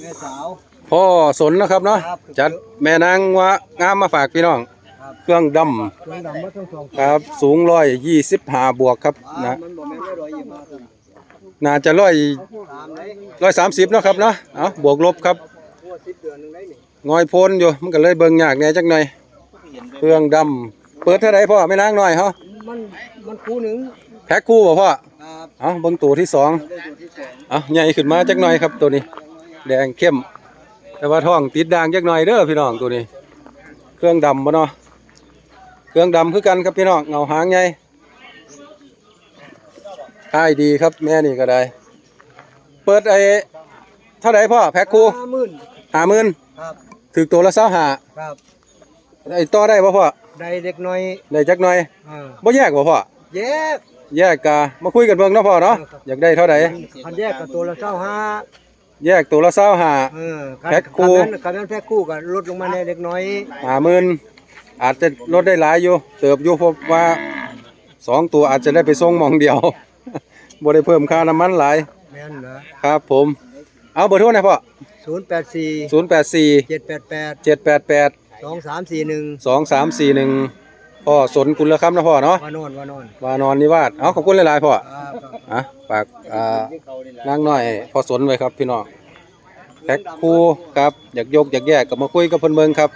แม่สาว พ่อสนนะครับเนาะครับ จัดแม่นางวะงามมาฝากพี่น้องครับเครื่องดเครื่องดำมาทั้งสองำครับสูงร้อยยี่สิบห้าบวกครับนะนะมันบอกแม่ไม่ร้อยยี่สิบห้าตัวน่าจะร้อยถามไหนร้อยสามสิบเนาะครับเนาะเอาบวกลบครับหัวสิบเดือนหนึงได้นี่งอยโพนอยู่มันก็เลยเบิ่งยากแหน่จักหน่อย เครื่องดำเปิดเท่าไรพ่อไม่นางหน่อยเฮามันมันคู่หนึ่งแพ็คคู่บ่พ่อครับเอาเบิ่งตัวที่สองได้ตัวที่สองเอาใหญ่ขึ้นมาจักหน่อยครับตัวนี้ แดงเข้ม แต่ว่าท้องติดด่างจักหน่อยเด้อพี่น้องตัวนี้ เครื่องดำบ่เนาะเครื่องดำคือกันครับพี่น้องเงาหางใหญ่ท้ายดีครับแม่นี่ก็ได้ เปิดไอ้เท่าไหร่พ่อแพ็คคู่ห้าหมื่นห้าหมื่นครับถึกตัวละเศร้าหาครับไอ้ต่อได้บ่พ่อได้เด็กน้อยได้จักหน่อยอ่าบ่แยกบ่พ่อแยกแยกกะมาคุยกันเบิ่งเนาะพ่อเนาะอยากได้เท่าไหร่คันแยกกับตัวละเจ้าห้า แยกตัวละเศร้าหา เออแพ็คคู่คันนั้นคันนั้นแพ็คคู่ก็ลดลงมาในเล็กน้อยห้าหมื่นอาจจะลดได้หลายอยู่เติบอยู่เพราะว่าสองตัวอาจจะได้ไปส่งหมองเดียว บ่ได้เพิ่มค่าน้ำมันหลายแม่นเหรอครับผม เอาเบอร์โทรหน่อยพ่อศูนย์แปดสี่084เจ็ดแปดแปด788 สองสามสี่หนึ่ง2341 พ่อสนกุลคำนะพ่อเนาะวานอนวานอนวานอนนิวาสเอาขอบคุณหลายๆพ่อครับครับอะฝากอ่านางน้อยพอสนไว้ครับพี่น้องแพ็คคู่ครับอยากยกอยากแยกก็มาคุยกับเพิ่นเบิ่งครับ